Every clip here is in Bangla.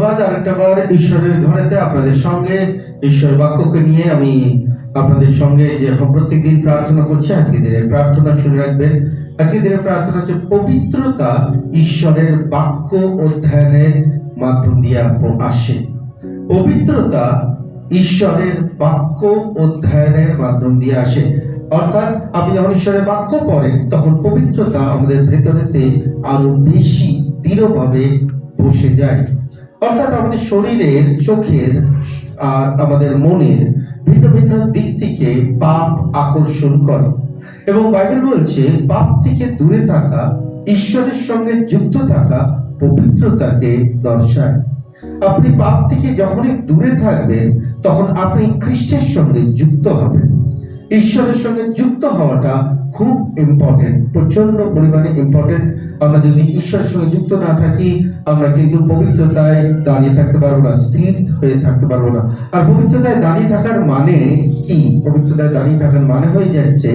ধন্যবাদ। আরেকটা বার ঈশ্বরের ঘরেতে আপনাদের সঙ্গে ঈশ্বর বাক্যকে নিয়ে আমি আপনাদের সঙ্গে যেরকম প্রত্যেক দিন প্রার্থনা করছি, আজকে দিনের প্রার্থনা শুনে রাখবেন। আজকে দিনের প্রার্থনা হচ্ছে, পবিত্রতা ঈশ্বরের বাক্য অধ্যয়নের মাধ্যম দিয়ে আসে। পবিত্রতা ঈশ্বরের বাক্য অধ্যয়নের মাধ্যম দিয়ে আসে। অর্থাৎ আপনি যখন ঈশ্বরের বাক্য পড়েন, তখন পবিত্রতা আমাদের ভেতরেতে আরও বেশি দৃঢ়ভাবে বসে যায়। অর্থাৎ আমাদের শরীরের, চোখের, আর আমাদের মনের ভিন্ন ভিন্ন দিক থেকে পাপ আকর্ষণ করে। এবং বাইবেল বলছে, পাপ থেকে দূরে থাকা, ঈশ্বরের সঙ্গে যুক্ত থাকা, পবিত্রতাকে দর্শায়। আপনি পাপ থেকে যখনই দূরে থাকবেন, তখন আপনি খ্রিস্টের সঙ্গে যুক্ত হবেন। ঈশ্বরের সঙ্গে যুক্ত হওয়াটা খুব ইম্পর্টেন্ট প্রচণ্ড পরিমাণে ইম্পর্টেন্ট আমরা যদি ঈশ্বরের সঙ্গে যুক্ত না থাকি, আমরা কিন্তু পবিত্রতায় দাঁড়িয়ে থাকতে পারব না, স্থির হয়ে থাকতে পারব না। আর পবিত্রতায় দাঁড়িয়ে থাকার মানে কি? পবিত্রতায় দাঁড়িয়ে থাকার মানে হয়ে যাচ্ছে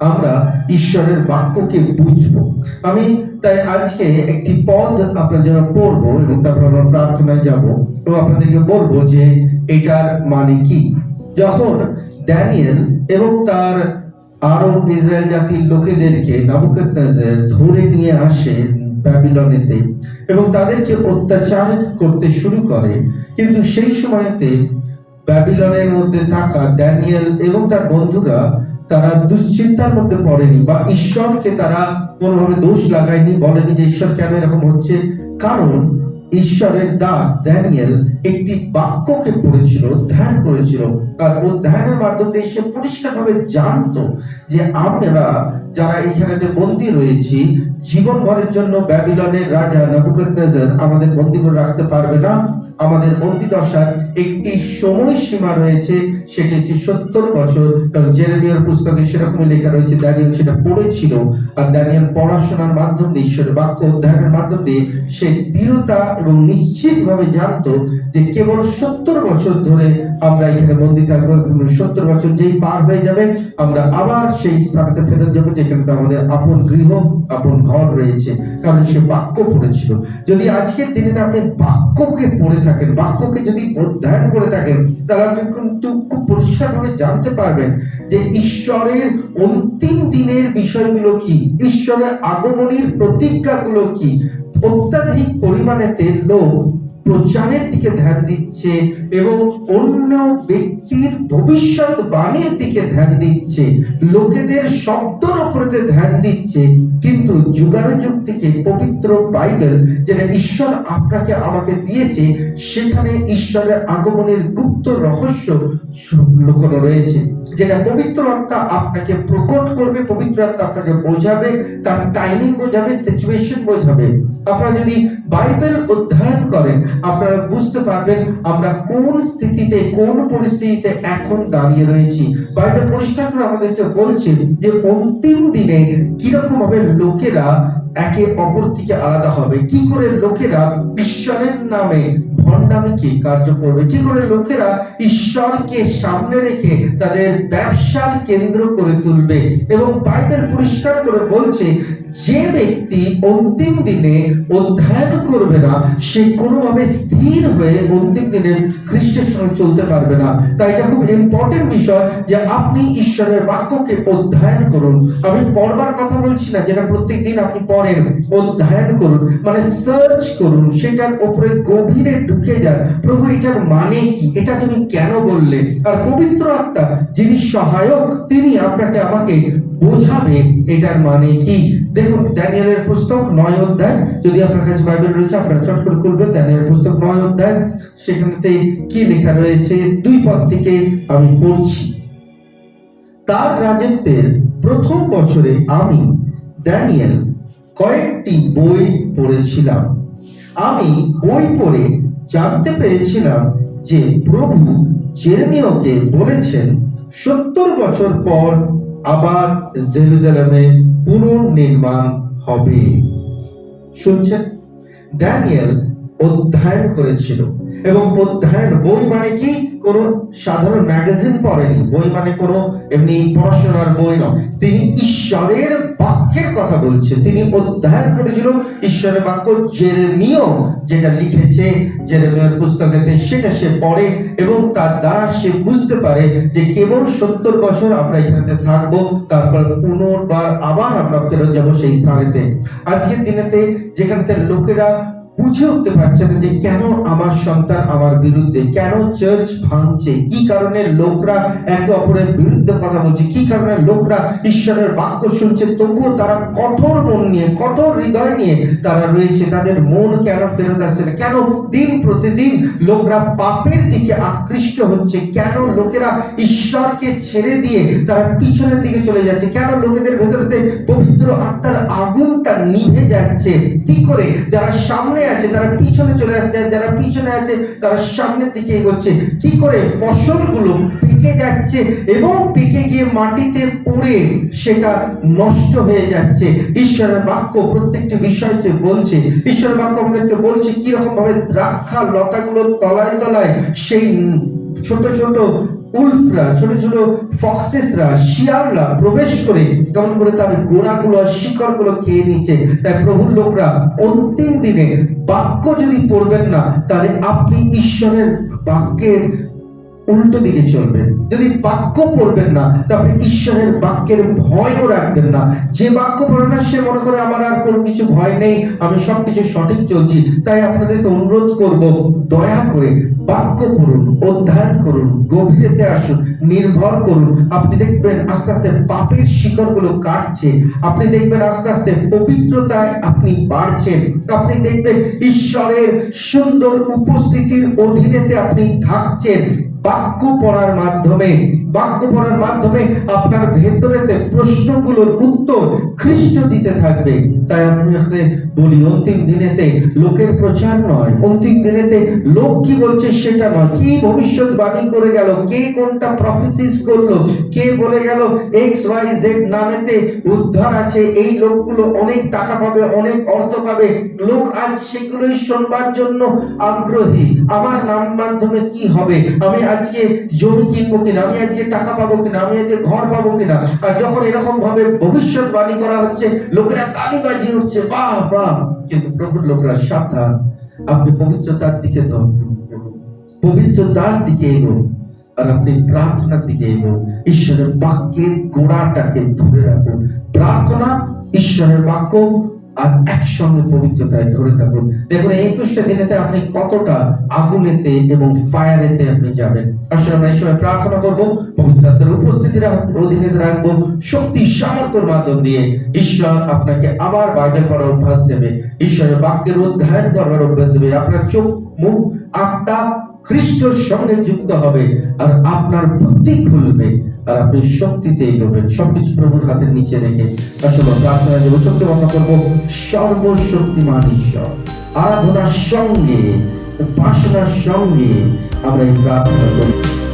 আমরা ঈশ্বরের বাক্যকে বুঝব। আমি তাই আজকে একটি পদ আপনার জন্য পড়ব এবং তারপর আমরা প্রার্থনায় যাব এবং আপনাদেরকে বলব যে এটার মানে কি? যখন ড্যানিয়েল এবং তার আরব ইসরায়েল জাতির লোকেদেরকে নাবুকদনেজার ধরে নিয়ে আসে ব্যাবিলনেতে এবং তাদেরকে অত্যাচার করতে শুরু করে। কিন্তু সেই সময়তে ব্যাবিলনের মধ্যে থাকা ড্যানিয়েল এবং তার বন্ধুরা তারা দুশ্চিন্তার মধ্যে পড়েনি বা ঈশ্বরকে তারা কোনোভাবে দোষ লাগায়নি, বলেনি যে ঈশ্বর কেন এরকম হচ্ছে। কারণ ঈশ্বরের দাস ড্যানিয়েল একটি বাক্যকে পড়েছিল, ধ্যান করেছিল। আর ও ধ্যানের মাধ্যমে সে পরিষ্কারভাবে জানতো যে আমরা যারা এইখানেতে বন্দী রয়েছি জীবন ভরের জন্য ব্যাবিলনের রাজা নবুকদ্নেজার আমাদের বন্দী করে রাখতে পারবে না। আমাদের বন্দী দশার একটি সময়সীমা রয়েছে, সেটি হচ্ছে সত্তর বছর। কারণ জেরেমিয়ার পুস্তকে সেরকমই লেখা রয়েছে ড্যানিয়েল সেটা পড়েছিল। আর ড্যানিয়েল পড়াশোনার মাধ্যম ঈশ্বরের বাক্য অধ্যয়নের মাধ্যম দিয়ে সে দৃঢ়তা এবং নিশ্চিতভাবে জানতো যে কেবল সত্তর বছর ধরে আমরা এখানে বন্দী থাকব সত্তর বছর যেই পার হয়ে যাবে, আমরা আবার সেই স্থানতে ফেরত যাব, যেখানে তো আমাদের আপন গৃহ, আপন ঘর রয়েছে। কারণ সে বাক্য পড়েছিল। যদি আজকের দিনে আপনি বাক্যকে পড়ে থাকেন, বাক্যকে যদি অধ্যয়ন করে থাকেন, তাহলে আপনি কিন্তু খুব পরিষ্কারভাবে জানতে পারবেন যে ঈশ্বরের অন্তিম দিনের বিষয়গুলো কি? ঈশ্বরের আগমনীর প্রতিজ্ঞাগুলো কি? অত্যাধিক পরিমাণেতে লোক প্রচারের দিকে ধ্যান দিচ্ছে এবং অন্য ব্যক্তির ভবিষ্যৎ বাণীর দিকে ধ্যান দিচ্ছে, লোকেদের শব্দর উপরে ধ্যান দিচ্ছে, কিন্তু যুগানুযুগ থেকে পবিত্র বাইবেল যেটা ঈশ্বর আপনাকে আমাকে দিয়েছে, সেখানে ঈশ্বরের আগমনের গুপ্ত রহস্য লুকোনো রয়েছে। যেটা পবিত্র আত্মা আপনাকে প্রকট করবে, পবিত্র আত্মা আপনাকে বোঝাবে, তার টাইমিং বোঝাবে সিচুয়েশন বোঝাবে। আপনারা যদি বাইবেল অধ্যয়ন করেন আপনারা বুঝতে পারবেন আমরা কোন স্থিতিতে, কোন পরিস্থিতিতে এখন দাঁড়িয়ে রয়েছি। বাইবেল পরিষ্কার করে আমাদেরকে বলছে যে অন্তিম দিনে কীরকম ভাবে লোকেরা একে অপর থেকে আলাদা হবে। কি করে লোকেরা ঈশ্বরের নামে ভণ্ডামিকে কার্য করবে? কি করে লোকেরা ঈশ্বরকে সামনে রেখে তাদের ব্যবসার কেন্দ্র করে তুলবে? এবং বাইবেল পরিষ্কার করে বলছে, যে ব্যক্তি অন্তিম দিনে অধ্যয়ন করবে না, সে কোনোভাবে স্থির হয়ে অন্তিম দিনে খ্রিস্টের সঙ্গে চলতে পারবে না। তাই এটা খুব ইম্পর্টেন্ট বিষয় যে আপনি ঈশ্বরের বাক্যকে অধ্যয়ন করুন। আমি পড়বার কথা বলছি না, যেটা প্রত্যেক দিন আপনি পড়েন। অধ্যয়ন করুন মানে সার্চ করুন, সেটার উপরে গভীরে ঢুকে যান। প্রভু, এটার মানে কি? এটা তুমি কেন বললে? আর পবিত্র আত্মা, যিনি সহায়ক, তিনি আপনাকে আমাকে বোঝাবে এটার মানে কি। দেখুন ড্যানিয়েলের পুস্তক নয় অধ্যায়। যদি আপনার কাছে বাইবেল রয়েছে, আপনারা চট করে খুলবেন। ড্যানিয়েলের পুস্তক নয় অধ্যায়। সেখানেতে কি লেখা রয়েছে? দুই পদ থেকে আমি পড়ছি। তার রাজত্বের প্রথম বছরে আমি ড্যানিয়েল কয়েকটি বই পড়েছিলাম। আমি বই পড়ে জানতে পেরেছিলাম যে প্রভু জেরেমিয়কে বলেছেন, সত্তর বছর পর আবার জেরুজালেমে পুনর্নির্মাণ হবে। শুনছেন? ড্যানিয়েল অধ্যয়ন করেছিল। এবং অধ্যয়ন, বই মানে কি? কোনো সাধারণ ম্যাগাজিন পড়েনি। বই মানে কোনো এমনি পড়াশোনার বই নয়। তিনি ঈশ্বরের বাক্যের কথা বলছে তিনি অধ্যয়ন করেছিল ঈশ্বরের বাক্য জেরেমিয়, যেটা লিখেছে জেরেমিয়ার পুস্তকেতে সেটা সে পড়ে এবং তার দ্বারা সে বুঝতে পারে যে কেবল সত্তর বছর আমরা এখানে থাকব, তারপর পুনর্বার আবার আমরা ফেরত যাব সেই স্থানেতে। আজকের দিনেতে যেখানেতে লোকেরা বুঝে উঠতে পারছে না যে কেন আমার সন্তান আমার বিরুদ্ধে, কেন চার্চ ভাঙছে? কি কারণে লোকরা একে অপরের বিরুদ্ধে কথা বলছে? কি কারণে লোকরা ঈশ্বরের বাক্য শুনছে? তবুও তারা কঠোর মন নিয়ে, কঠোর হৃদয় নিয়ে তারা রয়েছে। তাদের মন কেন ফেরত আসছে না? কেন দিন প্রতিদিন লোকরা পাপের দিকে আকৃষ্ট হচ্ছে? কেন লোকেরা ঈশ্বরকে ছেড়ে দিয়ে তারা পিছনের দিকে চলে যাচ্ছে? কেন লোকেদের ভেতরেতে পবিত্র আত্মার আগুনটা নিভে যাচ্ছে? কি করে? যারা সামনে আছে, তারা পিছনে চলে আসছে, যারা পিছনে আছে, তারা সামনের দিকে এগোচ্ছে। কি করে? ফসলগুলো পেকে যাচ্ছে এবং পেকে গিয়ে মাটিতে পড়ে সেটা নষ্ট হয়ে যাচ্ছে। ঈশ্বরের বাক্য প্রত্যেকটি বিষয়কে বলছে। ঈশ্বরের বাক্য আমাদেরকে বলছে কীরকম ভাবে দ্রাক্ষা লতাগুলো তলায় তলায় সেই ছোট ছোট উল্ফরা, ছোট ছোট ফক্সেসরা শিয়ালরা প্রবেশ করে কেমন করে তার গোড়াগুলো শিকড়গুলো খেয়ে নিচ্ছে তাই প্রভুর লোকরা অন্তিম দিনে বাক্য যদি পড়বেন না, তাহলে আপনি ঈশ্বরের বাক্যের উল্টো দিকে চলবেন। যদি বাক্য পড়বেন না তাহলে ঈশ্বরের বাক্যের ভয়ও রাখবেন না। যে বাক্য পড়ে না, সে মনে করে, আমার আর কোনো কিছু ভয় নেই, আমি সবকিছু সঠিক চলছি। তাই আপনাদেরকে অনুরোধ করব, দয়া করে বাক্য পড়ুন, অধ্যয়ন করুন, গভীরেতে আসুন, নির্ভর করুন। আপনি দেখবেন আস্তে আস্তে পাপের শিকড়গুলো কাটছে। আপনি দেখবেন আস্তে আস্তে পবিত্রতায় আপনি বাড়ছেন। আপনি দেখবেন ঈশ্বরের সুন্দর উপস্থিতির অধীনেতে আপনি থাকছেন। বাক্য পড়ার মাধ্যমে বাক্য পড়ার মাধ্যমে আপনার ভেতরেতে প্রশ্নগুলোর উত্তর খ্রিস্ট দিতে থাকবে। তাই আমি আপনাকে বলি, অন্তিম দিনেতে লোকের প্রচার নয়। অন্তিম দিনেতে লোক কি বলছে সেটা নয়। কি ভবিষ্যৎবাণী করে গেল? কে কোনটা প্রফেসিস করল? কে বলে গেল? এক্স ওয়াই জেড নামেতে উদ্ধার আছে। এই লোকগুলো অনেক টাকা পাবে, অনেক অর্থ পাবে। লোক আজ সেগুলোই শুনবার জন্য আগ্রহী। আমার নাম মাধ্যমে কি হবে? আমি আজকে জমি কিনবো কিনা? আমি আজকে টাকা পাবো কিনা, আমি আজকে ঘর পাবো কিনা, আর যখন এরকম ভাবে ভবিষ্যৎবাণী করা হচ্ছে, লোকেরা তালি বাজিয়ে উঠছে, বাহ বাহ। কিন্তু প্রভুর লোকরা সাবধান, আপনি পবিত্রতার দিকে ধরুন পবিত্রতার দিকে এগোন, আর আপনি প্রার্থনার দিকে এগোন, ঈশ্বরের বাক্যের গোড়াটাকে ধরে রাখুন। প্রার্থনা, ঈশ্বরের বাক্য আর একসঙ্গে পবিত্রতায় ধরে থাকুন। দেখুন একুশটা দিনেতে আপনি কতটা আগুনেতে এবং ফায়ারেতে আপনি যাবেন। আসলে আমরা এই সময় প্রার্থনা করব, পবিত্রতার উপস্থিতি অধীনে রাখব, শক্তি, সামর্থ্যের মাধ্যম দিয়ে ঈশ্বর আপনাকে আবার বাইবেল পড়ার অভ্যাস দেবে। ঈশ্বরের বাক্যের অধ্যয়ন করবার অভ্যাস দেবে। আপনার চোখ, মুখ, আত্মা খ্রিস্টর সঙ্গে যুক্ত হবে আর আপনার বুদ্ধি খুলবে। আর আপনি শক্তিতে এগোবেন। সবকিছু প্রভুর হাতের নিচে রেখে আসলে প্রার্থনা যে চোখে বন্ধ করব সর্বশক্তিমান ঈশ্বর। আরাধনার সঙ্গে, উপাসনার সঙ্গে আমরা এই প্রার্থনা করি।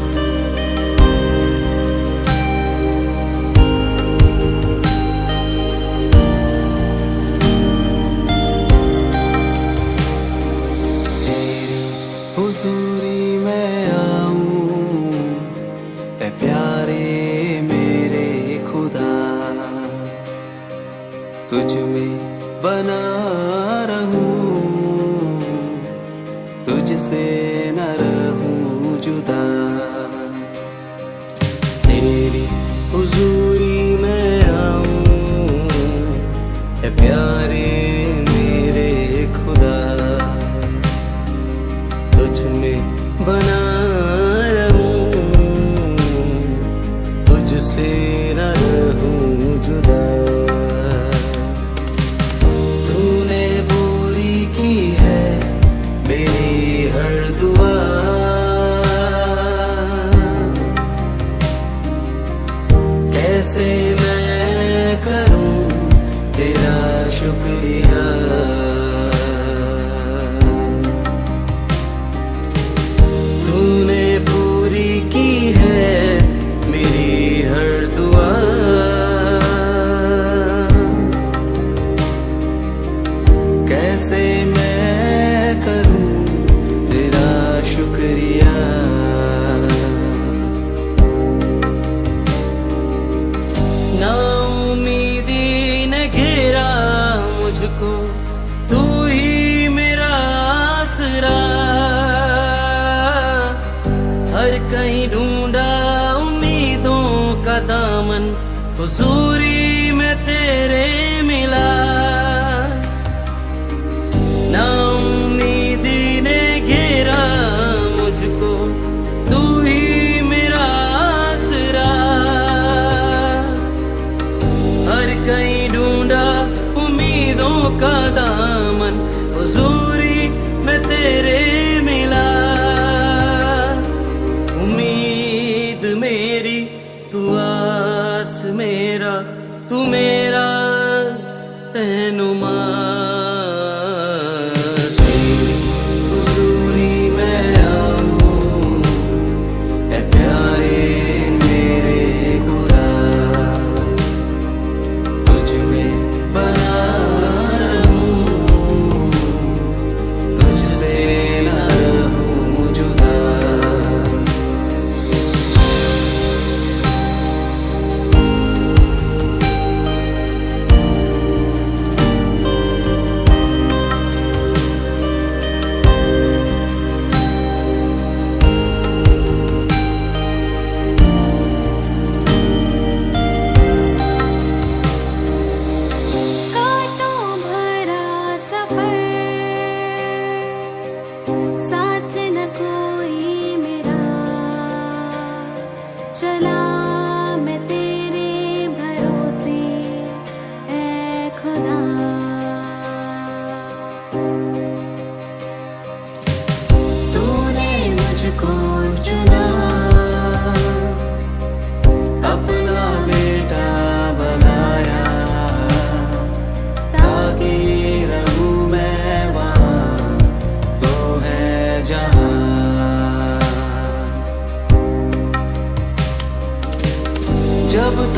कैसे मैं करूँ तेरा शुक्रिया।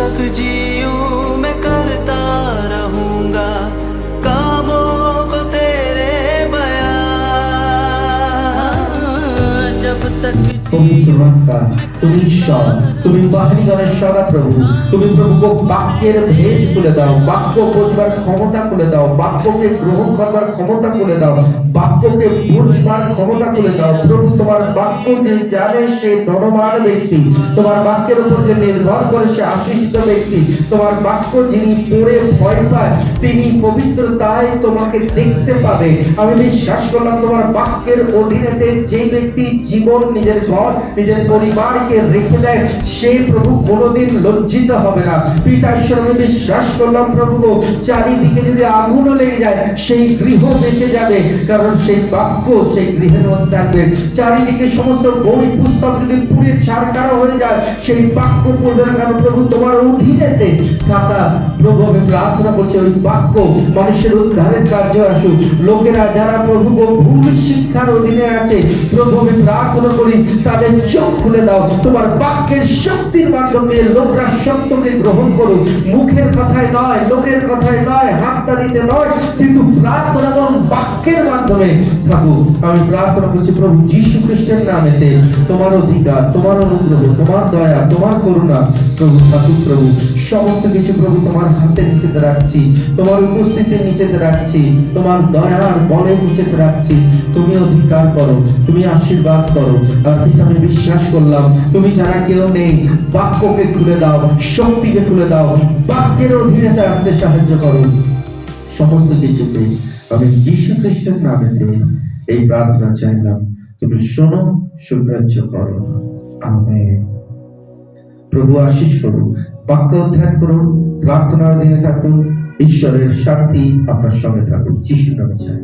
तक जियो मैं करता रहूँगा कामों को तेरे बया जब तक जी তুমি ঈশ্বর, তুমি বাহিনীগণের প্রভু, তুমি বাক্যের ভেদ দাও, বাক্য বোঝবার ক্ষমতা দাও, বাক্যকে গ্রহণ করবার ক্ষমতা দাও, বাক্যকে বুঝবার ক্ষমতা দাও। প্রভু, তোমার বাক্য যে জানে সে ধনবান ব্যক্তি, তোমার বাক্যের উপর যে নির্ভর করে সে ব্যক্তি, তোমার বাক্য যিনি পড়ে ভয় পায়, তিনি পবিত্রতায় তোমাকে দেখতে পাবে। আমি বিশ্বাস করলাম তোমার বাক্যের অধীনেতে যে ব্যক্তি জীবন, নিজের ঘর, নিজের পরিবারকে রেখে দেয় সেই প্রভু কোনোদিন লজ্জিত হবে না। পিতা ঈশ্বর আমি বিশ্বাস করলাম প্রভু চারিদিকে যদি আগুনও লেগে যায়, সেই গৃহ বেঁচে যাবে, কারণ সেই বাক্য সেই গৃহের মধ্যে থাকবে। চারিদিকে সমস্ত বই পুস্তক যদি পুড়ে ছাড়কারা হয়ে যায়, সেই বাক্য পড়বে না, কারণ প্রভু তোমার অধীনেতে থাকা প্রভু আমি প্রার্থনা করছি, ওই বাক্য মানুষের উদ্ধারের কার্য আসুক। লোকেরা যারা প্রভু ভুল শিক্ষার অধীনে আছে, প্রভু আমি প্রার্থনা করি, তাদের চোখ খুলে দাও। তোমার বাক্যের শক্তির মাধ্যমে লোকরা সত্যকে গ্রহণ করুক। মুখের কথায় নয়, লোকের কথায় নয় নয়, কিন্তু প্রার্থনা এবং বাক্যের মাধ্যমে। প্রভু, আমি প্রার্থনা করছি, প্রভু যীশু খ্রিস্টের নামেতে, তোমার অধিকার, তোমার অনুগ্রহ, তোমার দয়া, তোমার করুণা, প্রভু থাকুক প্রভু, সমস্ত কিছু প্রভু তোমার হাতের নিচেতে রাখছি, তোমার উপস্থিতির নিচেতে রাখছি, তোমার দয়ার বলের নিচেতে রাখছি। তুমি অধিকার করো, তুমি আশীর্বাদ করো। আর পিতা আমি বিশ্বাস করলাম, তুমি যারা কেউ নেই। বাক্যকে খুলে দাও, শক্তিকে খুলে দাও, বাক্যের অধীনেতে আসতে সাহায্য করো। সমস্ত কিছুতে আমি যীশু খ্রিস্টের নামেতে এই প্রার্থনা চাইলাম। তুমি শোনো, সুগ্রাহ্য করো। আমেন। প্রভু আশিস করুন। বাক্য অধ্যয়ন করুন। প্রার্থনার অধীনে থাকুন ঈশ্বরের শান্তি আপনার সঙ্গে থাকুন। যিশু নামে চাই।